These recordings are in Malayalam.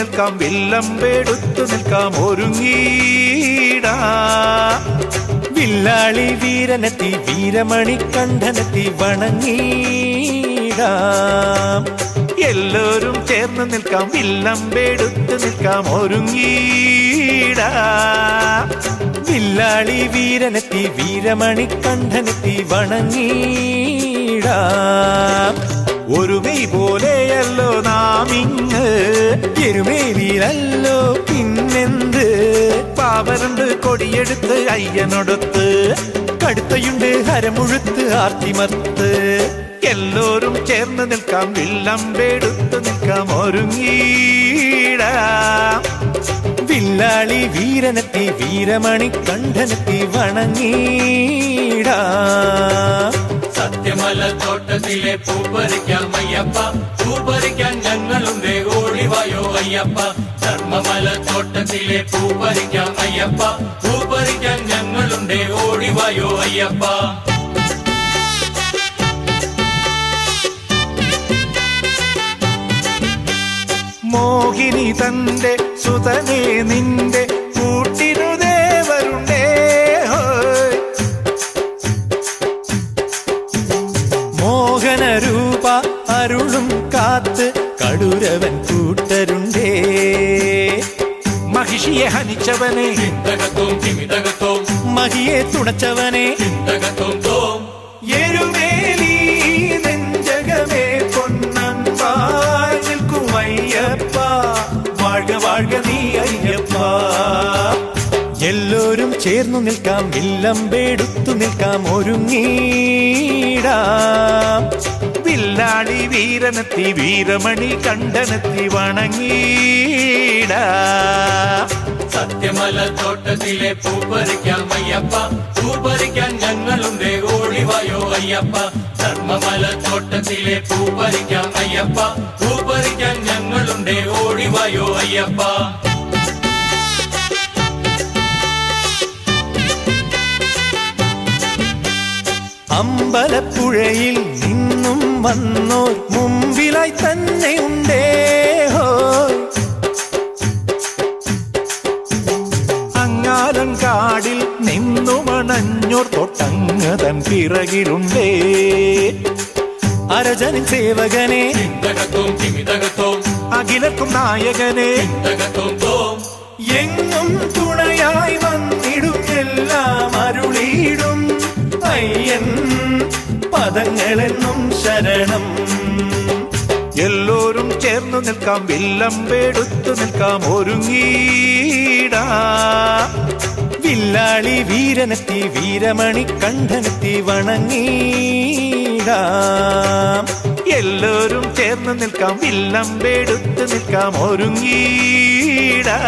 നിൽക്കാം വില്ലമ്പെടുത്തു നിൽക്കാം ഒരുങ്ങീടാ. വില്ലാളി വീരനെത്തി വീരമണി കണ്ഠനെത്തി വണങ്ങീടാം. എല്ലാവരും ചേർന്ന് നിൽക്കാം വില്ലമ്പെടുത്ത് നിൽക്കാം ഒരുങ്ങീടാ. വില്ലാളി വീരനെത്തി വീരമണി കണ്ഠനെത്തി വണങ്ങീടാം. ഒരുമൈ പോലെയല്ലോ നാം ഇങ്ങ് എരുമേലിയിലല്ലോ പിന്നെന്ത്? പാവറുണ്ട് കൊടിയെടുത്ത് അയ്യനൊടുത്ത് കടുത്തയുണ്ട് ഹരമുഴുത്ത് ആർത്തിമത്ത്. എല്ലാവരും ചേർന്ന് നിൽക്കാം വില്ലമ്പെടുത്ത് നിൽക്കാം ഒരുങ്ങീട. വില്ലാളി വീരനെത്തി വീരമണി കണ്ഠനെത്തി വണങ്ങിടാം. സത്യമല തോട്ടത്തിലെ പൂപ്പറിക്കാം അയ്യപ്പ പൂപ്പറിക്കാൻ ഞങ്ങളുണ്ട്. ഓടിവായോ അയ്യപ്പ. ധർമ്മമല തോട്ടത്തിലെ പൂപ്പറിക്കാം അയ്യപ്പ. പൂപ്പറിക്കാൻ ഞങ്ങളുണ്ട് ഓടിവായോ അയ്യപ്പ. മോഹിനി തന്റെ സുതനെ നിന്റെ കൂട്ടിനു ദേവരുണ്ടേ മോഹന മോഹനരൂപ അരുളും മഹിഷിയെ ഹനിച്ചവനെ. മഹിയെ തുണച്ചവനെ. എല്ലോരും തോം എരുമേലി നെഞ്ചകമേ പൊന്നമ്പാൽ നിൽക്കും അയ്യപ്പ. വാഴ്ക വാഴ്ക നീ അയ്യപ്പ. എല്ലാരും ചേർന്നു നിൽക്കാം വില്ലമ്പെടുത്തു നിൽക്കാം ഒരുങ്ങീടാം. വില്ലാളി വീരനത്തി വീരമണി കണ്ടനത്തി വണങ്ങീട. സത്യമല തോട്ടത്തിലെ പൂപ്പറിക്കാം അയ്യപ്പ. പൂപ്പറിക്കാൻ ഞങ്ങളുണ്ട് ഓടിവായോ അയ്യപ്പ. ധർമ്മമല തോട്ടത്തിലെ പൂപ്പറിക്കാം അയ്യപ്പ. പൂപ്പറിക്കാൻ ഞങ്ങളുണ്ട് ഓടിവായോ അയ്യപ്പ. അമ്പലപ്പുഴയിൽ നിന്നും വന്നോർ മുമ്പിലായി തന്നെ ഉണ്ടേ ഹോ അങ്ങാലം കാടിൽ നിന്നു നിന്നുമണഞ്ഞോർ തൊട്ടങ്ങതൻ പിറകിലുണ്ടേ. അരജനിൻ സേവകനെ അഖിലക്കും അഖിലർക്കും നായകനെ എങ്ങും തുണയായി വന്നിടും പദങ്ങളെന്നും ശരണം. എല്ലോരും ചേർന്നു നിൽക്കാം വില്ലം വില്ലമ്പെടുത്തു നിൽക്കാം ഒരുങ്ങീടാ. വില്ലാളി വീരനെത്തി വീരമണി കണ്ഠനെത്തി വണങ്ങീടാ. എല്ലോരും ചേർന്ന് നിൽക്കാം വില്ലം വില്ലമ്പെടുത്ത് നിൽക്കാം ഒരുങ്ങീടാ.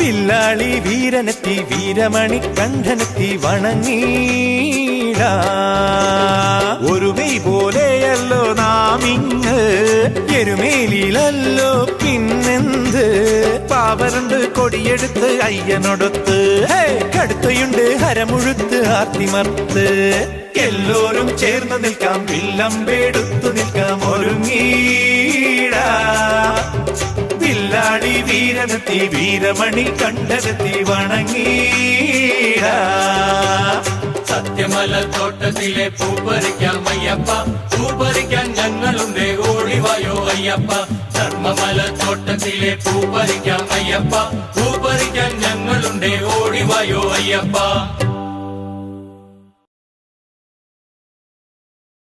വില്ലാളി വീരനെത്തി വീരമണി കണ്ഠനെത്തി ഒരുമൈ പോലെയല്ലോ നാം ഇങ്ങ് എരുമേലിയിലല്ലോ പിന്നെന്ത്? പാവരണ്ട് കൊടിയെടുത്ത് അയ്യനൊടുത്ത്. കടുത്തയുണ്ട് ഹരമുഴുത്ത് ആർത്തിമർത്ത്. എല്ലോരും ചേർന്ന് നിൽക്കാം വില്ലമ്പെടുത്തു നിൽക്കാം ഒരുങ്ങീട. വില്ലാടി വീരനെത്തി വീരമണി കണ്ടെത്തി വണങ്ങീടാ. സത്യമല തോട്ടത്തിലെ പൂപ്പറിക്കാം അയ്യപ്പ പൂപ്പറിക്കാൻ ഞങ്ങളുണ്ട് ഓടിവായോ അയ്യപ്പ ധർമ്മമല തോട്ടത്തിലെ പൂപ്പറിക്കാം അയ്യപ്പ പൂപ്പറിക്കാൻ ഞങ്ങളുണ്ട് ഓടിവായോ അയ്യപ്പ